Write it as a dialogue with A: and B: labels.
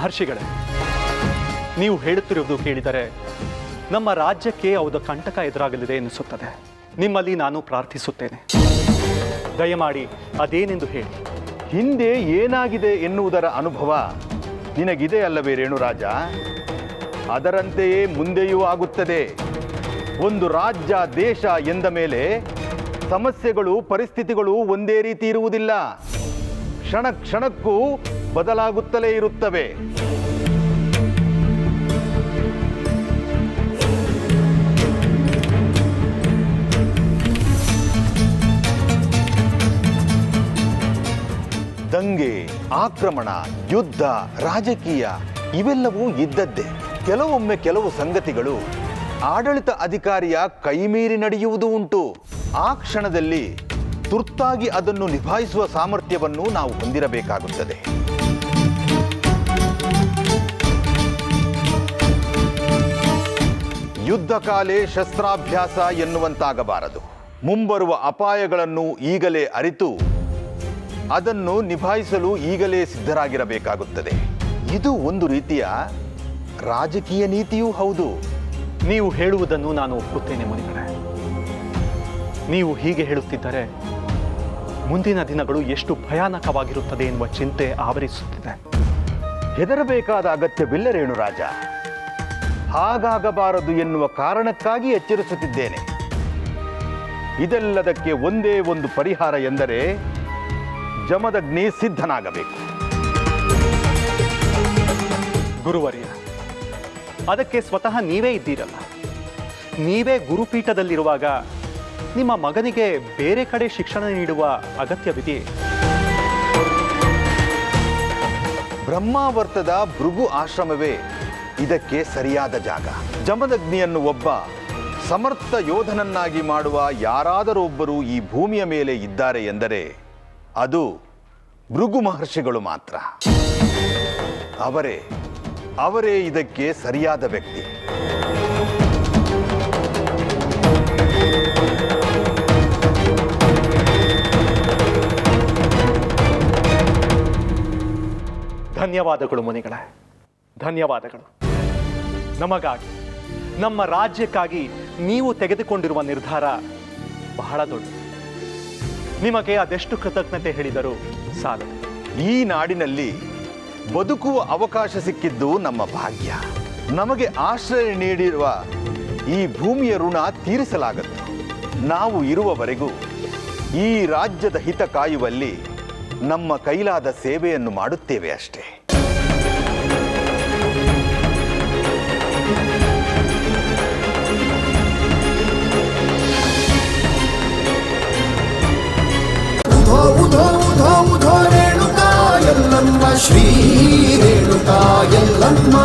A: ಮಹರ್ಷಿಗಳೇ, ನೀವು ಹೇಳುತ್ತಿರುವುದು ಕೇಳಿದರೆ ನಮ್ಮ ರಾಜ್ಯಕ್ಕೆ ಅವುದ ಕಂಟಕ ಎದುರಾಗಲಿದೆ ಎನಿಸುತ್ತದೆ ನಿಮ್ಮಲ್ಲಿ ನಾನು ಪ್ರಾರ್ಥಿಸುತ್ತೇನೆ. ದಯಮಾಡಿ ಅದೇನೆಂದು ಹೇಳಿ.
B: ಹಿಂದೆ ಏನಾಗಿದೆ ಎನ್ನುವುದರ ಅನುಭವ ನಿನಗಿದೆ ಅಲ್ಲವೇ ರೇಣುರಾಜ? ಅದರಂತೆಯೇ ಮುಂದೆಯೂ ಆಗುತ್ತದೆ. ಒಂದು ರಾಜ್ಯ, ದೇಶ ಎಂದ ಮೇಲೆ ಸಮಸ್ಯೆಗಳು, ಪರಿಸ್ಥಿತಿಗಳು ಒಂದೇ ರೀತಿ ಇರುವುದಿಲ್ಲ. ಕ್ಷಣ ಕ್ಷಣಕ್ಕೂ ಬದಲಾಗುತ್ತಲೇ ಇರುತ್ತವೆ. ದಂಗೆ, ಆಕ್ರಮಣ, ಯುದ್ಧ, ರಾಜಕೀಯ ಇವೆಲ್ಲವೂ ಇದ್ದದ್ದೇ. ಕೆಲವೊಮ್ಮೆ ಕೆಲವು ಸಂಗತಿಗಳು ಆಡಳಿತ ಅಧಿಕಾರಿಯ ಕೈಮೀರಿ ನಡೆಯುವುದು ಉಂಟು. ಆ ಕ್ಷಣದಲ್ಲಿ ತುರ್ತಾಗಿ ಅದನ್ನು ನಿಭಾಯಿಸುವ ಸಾಮರ್ಥ್ಯವನ್ನು ನಾವು ಹೊಂದಿರಬೇಕಾಗುತ್ತದೆ. ಯುದ್ಧ ಕಾಲೇ ಶಸ್ತ್ರಾಭ್ಯಾಸ ಎನ್ನುವಂತಾಗಬಾರದು. ಮುಂಬರುವ ಅಪಾಯಗಳನ್ನು ಈಗಲೇ ಅರಿತು, ಅದನ್ನು ನಿಭಾಯಿಸಲು ಈಗಲೇ ಸಿದ್ಧರಾಗಿರಬೇಕಾಗುತ್ತದೆ. ಇದು ಒಂದು ರೀತಿಯ ರಾಜಕೀಯ ನೀತಿಯೂ ಹೌದು.
A: ನೀವು ಹೇಳುವುದನ್ನು ನಾನು ಒಪ್ಪುತ್ತೇನೆ ಮುನಿಗಳೇ. ನೀವು ಹೀಗೆ ಹೇಳುತ್ತಿದ್ದರೆ ಮುಂದಿನ ದಿನಗಳು ಎಷ್ಟು ಭಯಾನಕವಾಗಿರುತ್ತದೆ ಎನ್ನುವ ಚಿಂತೆ ಆವರಿಸುತ್ತಿದೆ.
B: ಹೆದರಬೇಕಾದ ಅಗತ್ಯವಿಲ್ಲ ರೇಣುರಾಜ ಹಾಗಾಗಬಾರದು ಎನ್ನುವ ಕಾರಣಕ್ಕಾಗಿ ಎಚ್ಚರಿಸುತ್ತಿದ್ದೇನೆ. ಇದೆಲ್ಲದಕ್ಕೆ ಒಂದೇ ಒಂದು ಪರಿಹಾರ ಎಂದರೆ ಜಮದಗ್ನಿ ಸಿದ್ಧನಾಗಬೇಕು.
A: ಗುರುವರ್ಯ, ಅದಕ್ಕೆ ಸ್ವತಃ ನೀವೇ ಇದ್ದೀರಲ್ಲ. ನೀವೇ ಗುರುಪೀಠದಲ್ಲಿರುವಾಗ ನಿಮ್ಮ ಮಗನಿಗೆ ಬೇರೆ ಕಡೆ ಶಿಕ್ಷಣ ನೀಡುವ ಅಗತ್ಯವಿದೆಯೇ
B: ಬ್ರಹ್ಮಾವರ್ತದ ಭೃಗು ಆಶ್ರಮವೇ ಇದಕ್ಕೆ ಸರಿಯಾದ ಜಾಗ. ಜಮದಗ್ನಿಯನ್ನು ಒಬ್ಬ ಸಮರ್ಥ ಯೋಧನನ್ನಾಗಿ ಮಾಡುವ ಯಾರಾದರೊಬ್ಬರು ಈ ಭೂಮಿಯ ಮೇಲೆ ಇದ್ದಾರೆ ಎಂದರೆ ಅದು ಭೃಗು ಮಹರ್ಷಿಗಳು ಮಾತ್ರ. ಅವರೇ ಅವರೇ ಇದಕ್ಕೆ ಸರಿಯಾದ ವ್ಯಕ್ತಿ.
A: ಧನ್ಯವಾದಗಳು ಮುನಿಗಳೇ. ಧನ್ಯವಾದಗಳು. ನಮಗಾಗಿ, ನಮ್ಮ ರಾಜ್ಯಕ್ಕಾಗಿ ನೀವು ತೆಗೆದುಕೊಂಡಿರುವ ನಿರ್ಧಾರ ಬಹಳ ದೊಡ್ಡ. ನಿಮಗೆ ಅದೆಷ್ಟು ಕೃತಜ್ಞತೆ ಹೇಳಿದರೂ ಸಾಲದು.
B: ಈ ನಾಡಿನಲ್ಲಿ ಬದುಕುವ ಅವಕಾಶ ಸಿಕ್ಕಿದ್ದು ನಮ್ಮ ಭಾಗ್ಯ. ನಮಗೆ ಆಶ್ರಯ ನೀಡಿರುವ ಈ ಭೂಮಿಯ ಋಣ ತೀರಿಸಲಾಗದು. ನಾವು ಇರುವವರೆಗೂ ಈ ರಾಜ್ಯದ ಹಿತ ಕಾಯುವಲ್ಲಿ ನಮ್ಮ ಕೈಲಾದ ಸೇವೆಯನ್ನು ಮಾಡುತ್ತೇವೆ ಅಷ್ಟೇ.
C: ಶ್ರೀ ರೇಣುಕಾ ಎಲ್ಲಮ್ಮ.